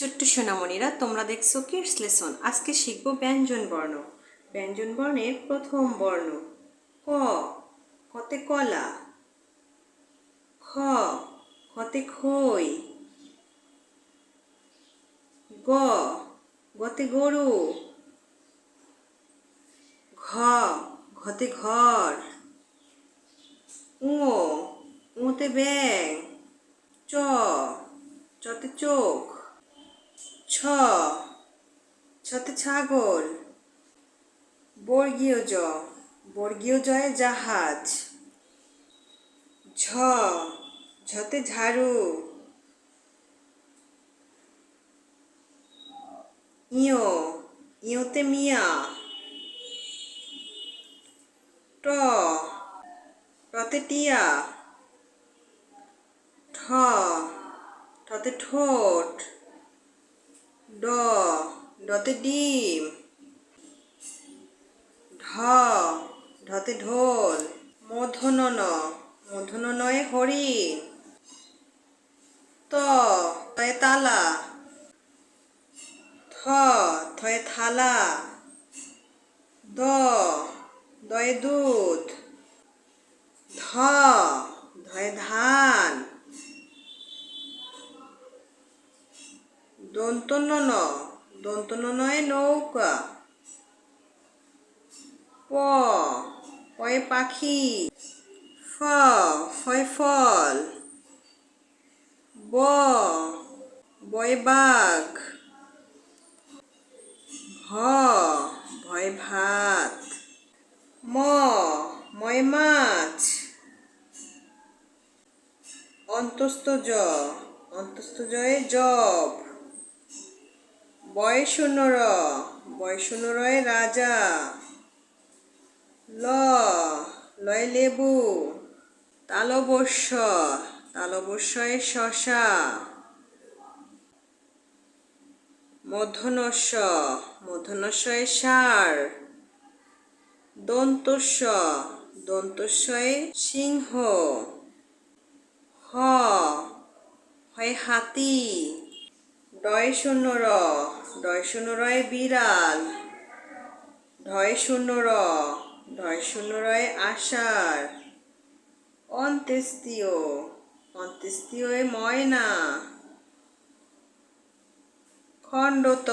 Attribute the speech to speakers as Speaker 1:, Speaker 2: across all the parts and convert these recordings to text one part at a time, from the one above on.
Speaker 1: ছোট্ট সোনামণিরা, তোমরা দেখছ কিডস লেসন। আজকে শিখব ব্যঞ্জন বর্ণ। ব্যঞ্জন বর্ণের প্রথম বর্ণ। ক, কতে কলা। খ, কতে খই। গ, গতে গরু। ঘ, ঘতে ঘর। উ উতে ব্যাং চ, চতে চোখ। ছ। ছতে ছাগল। বর্গীয় জ। বর্গীয় জয়ে জাহাজ। ঝ। ঝতে ঝাড়ু। ইয়। ইয়তে মিয়া। ট। টতে টিয়া। ঠ। ঠতে ঠোঁট। ড, ডতে ডিম। ঢ, ঢতে ঢোল। মধনন, মধননয়ে হরিণ। ত, তয়ে তালা। থ, থয়ে থালা। দ, দয়ে দুধ। দন্তন্য ন দন্তন্য নয় নৌকা। প, পয়ে পাখি। ফ, ফয় ফল। ব, বয়ে বাঘ। ভ ভয় ভাত। ম, ময় মাছ। অন্তস্থ জ, অন্তস্থ জয়ে জব। বয় শূন্য র বয় শূন্য রয়ে রাজা। ল, লয় লেবু। তালবস্য তালবস্যয়ে শশা। মধ্যনস্য মধ্যনস্যয়ে সার দন্তস্য দন্তস্যয়ে সিংহ। হ, হয় হাতি। ডয় শূন্য র ডয় শূন্য রয়ে বিড়াল। ঢয় শূন্য র ঢয় শূন্য রয়ে আষাঢ়। অন্ত্যেস্তীয় অন্ত্যেস্তীয় ময়না। খণ্ডত,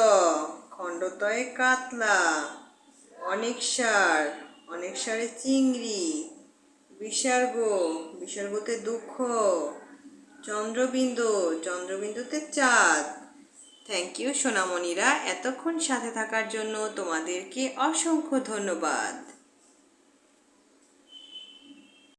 Speaker 1: খণ্ডতয়ে কাতলা। অনেক সার অনেক সারে চিংড়ি। বিসর্গ, বিসর্গতে দুঃখ। চন্দ্রবিন্দু, চন্দ্রবিন্দুতে চাঁদ। থ্যাংক ইউ সোনামণিরা। এতক্ষণ সাথে থাকার জন্য তোমাদেরকে অসংখ্য ধন্যবাদ।